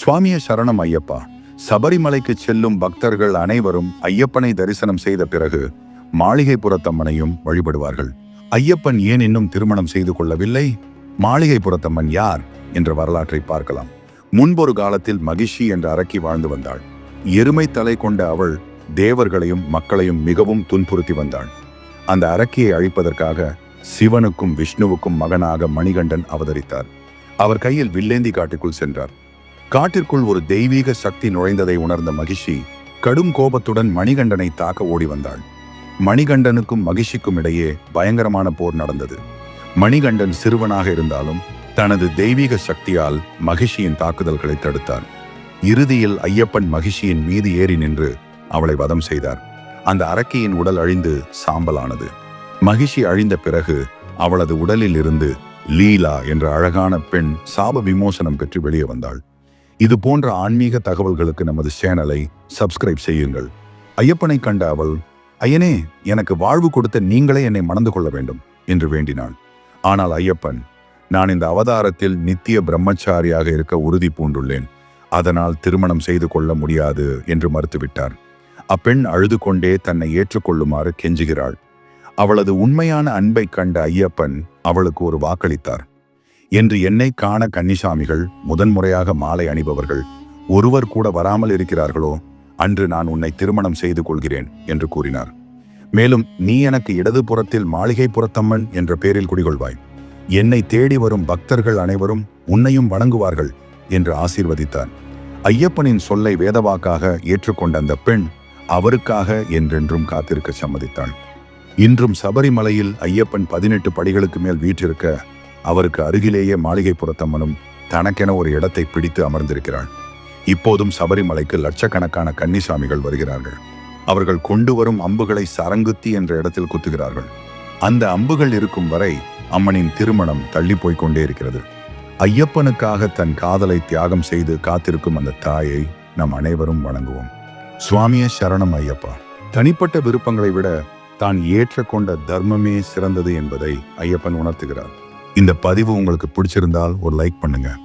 சுவாமிய சரணம் ஐயப்பா. சபரிமலைக்கு செல்லும் பக்தர்கள் அனைவரும் ஐயப்பனை தரிசனம் செய்த பிறகு மாளிகைப்புறத்தம்மனையும் வழிபடுவார்கள். ஐயப்பன் ஏன் இன்னும் திருமணம் செய்து கொள்ளவில்லை? மாளிகைப்புறத்தம்மன் யார் என்ற வரலாற்றை பார்க்கலாம். முன்பொரு காலத்தில் மகிஷி என்ற அரக்கி வாழ்ந்து வந்தாள். எருமை தலை கொண்ட அவள் தேவர்களையும் மக்களையும் மிகவும் துன்புறுத்தி வந்தாள். அந்த அரக்கியை அழிப்பதற்காக சிவனுக்கும் விஷ்ணுவுக்கும் மகனாக மணிகண்டன் அவதரித்தார். அவர் கையில் வில்லேந்தி காட்டுக்குள் சென்றார். காட்டிற்குள் ஒரு தெய்வீக சக்தி நுழைந்ததை உணர்ந்த மகிஷி கடும் கோபத்துடன் மணிகண்டனை தாக்க ஓடி வந்தாள். மணிகண்டனுக்கும் மகிஷிக்கும் இடையே பயங்கரமான போர் நடந்தது. மணிகண்டன் சிறுவனாக இருந்தாலும் தனது தெய்வீக சக்தியால் மகிஷியின் தாக்குதல்களை தடுத்தார் இறுதியில் ஐயப்பன் மகிஷியின் மீது ஏறி நின்று அவளை வதம் செய்தார். அந்த அரக்கியின் உடல் அழிந்து சாம்பலானது. மகிஷி அழிந்த பிறகு அவளது உடலில் இருந்து லீலா என்ற அழகான பெண் சாப விமோசனம் பெற்று வெளியே வந்தாள். இது போன்ற ஆன்மீக தகவல்களுக்கு நமது சேனலை சப்ஸ்கிரைப் செய்யுங்கள். ஐயப்பனை கண்ட அவள் ஐயனே எனக்கு வாழ்வு கொடுத்த நீங்களே என்னை மணந்து கொள்ள வேண்டும் என்று வேண்டினாள். ஆனால் ஐயப்பன் நான் இந்த அவதாரத்தில் நித்திய பிரம்மச்சாரியாக இருக்க உறுதி பூண்டுள்ளேன். அதனால் திருமணம் செய்து கொள்ள முடியாது என்று மறுத்துவிட்டார். அப்பெண் அழுது கொண்டே தன்னை ஏற்றுக்கொள்ளுமாறு கெஞ்சுகிறாள். அவளது உண்மையான அன்பை கண்ட ஐயப்பன் அவளுக்கு ஒரு வாக்களித்தார். என்று என்னை காண கன்னிசாமிகள் முதன்முறையாக மாலை அணிபவர்கள் ஒருவர் கூட வராமல் இருக்கிறார்களோ அன்று நான் உன்னை திருமணம் செய்து கொள்கிறேன் என்று கூறினார். மேலும் நீ எனக்கு இடது புறத்தில் மாளிகை புறத்தம்மன் என்ற பெயரில் குடிகொள்வாய். என்னை தேடி வரும் பக்தர்கள் அனைவரும் உன்னையும் வணங்குவார்கள் என்று ஆசீர்வதித்தார். ஐயப்பனின் சொல்லை வேதவாக்காக ஏற்றுக்கொண்ட அந்த பெண் அவருக்காக என்றென்றும் காத்திருக்க சம்மதித்தாள். இன்றும் சபரிமலையில் ஐயப்பன் பதினெட்டு படிகளுக்கு மேல் வீற்றிருக்க அவருக்கு அருகிலேயே மாளிகை புறத்தம்மனும் தனக்கென ஒரு இடத்தை பிடித்து அமர்ந்திருக்கிறாள். இப்போதும் சபரிமலைக்கு லட்சக்கணக்கான கன்னிசாமிகள் வருகிறார்கள். அவர்கள் கொண்டு வரும் அம்புகளை சரங்குத்தி என்ற இடத்தில் குத்துகிறார்கள். அந்த அம்புகள் இருக்கும் வரை அம்மனின் திருமணம் தள்ளி போய்க் கொண்டே இருக்கிறது. ஐயப்பனுக்காக தன் காதலை தியாகம் செய்து காத்திருக்கும் அந்த தாயை நம் அனைவரும் வணங்குவோம். சுவாமிய சரணம் ஐயப்பா. தனிப்பட்ட விருப்பங்களை விட தான் ஏற்றக்கொண்ட தர்மமே சிறந்தது என்பதை ஐயப்பன் உணர்த்துகிறார். இந்த பதிவு உங்களுக்கு பிடிச்சிருந்தால் ஒரு லைக் பண்ணுங்கள்